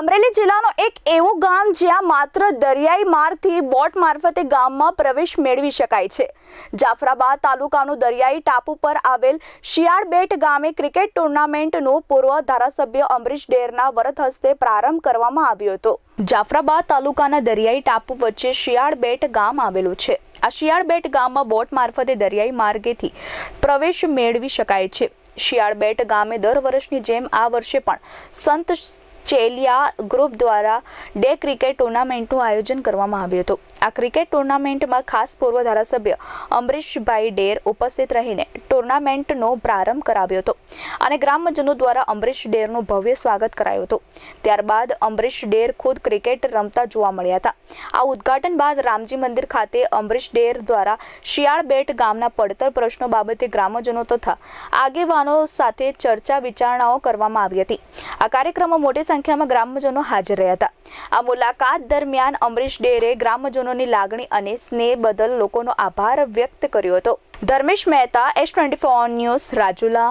અમરેલી જિલ્લાનું એક એવું ગામ જ્યાં માત્ર દરિયાઈ માર્ગથી બોટ મારફતે ગામમાં પ્રવેશ મેળવી શકાય છે. જાફરાબાદ તાલુકાનું દરિયાઈ ટાપુ પર આવેલ શિયાળબેટ ગામે ક્રિકેટ ટુર્નામેન્ટનો પૂર્વ ધારાસભ્ય અમરીશ ડેરના વરદ હસ્તે પ્રારંભ કરવામાં આવ્યો હતો. જાફરાબાદ તાલુકાના દરિયાઈ ટાપુ વચ્ચે શિયાળબેટ ગામ આવેલું છે. આ શિયાળબેટ ગામમાં બોટ મારફતે દરિયાઈ માર્ગેથી પ્રવેશ મેળવી શકાય છે. શિયાળબેટ ગામે દર વર્ષની જેમ આ વર્ષે પણ સંત ચેલિયા ગ્રુપ દ્વારા ડે ક્રિકેટ ટુર્નામેન્ટનું આયોજન કરવામાં આવ્યું હતું. આ ક્રિકેટ ટુર્નામેન્ટમાં ખાસ પૂર્વ ધારાસભ્ય અમરીશભાઈ ડેર ઉપસ્થિત રહીને ટુર્નામેન્ટનો પ્રારંભ કરાવ્યો હતો. અને ગ્રામજનો દ્વારા અમરીશ ડેરનું ભવ્ય સ્વાગત કરાયું હતું. ત્યારબાદ અમરીશ ડેર ખુદ ક્રિકેટ રમતા જોવા મળ્યા હતા. આ ઉદ્ઘાટન બાદ રામજી મંદિર ખાતે અમરીશ ડેર દ્વારા શિયાળબેટ ગામના પડતર પ્રશ્નો બાબતે ગ્રામજનો તથા આગેવાનો સાથે ચર્ચા વિચારણાઓ કરવામાં આવી હતી. આ કાર્યક્રમમાં મોટી સંખ્યામાં ગ્રામજનો હાજર રહ્યા હતા. આ મુલાકાત દરમિયાન અમરીશ ડેરે ગ્રામજનોની લાગણી અને સ્નેહ બદલ લોકોનો આભાર વ્યક્ત કર્યો હતો. Dharmesh Mehta S twenty four news Rajula.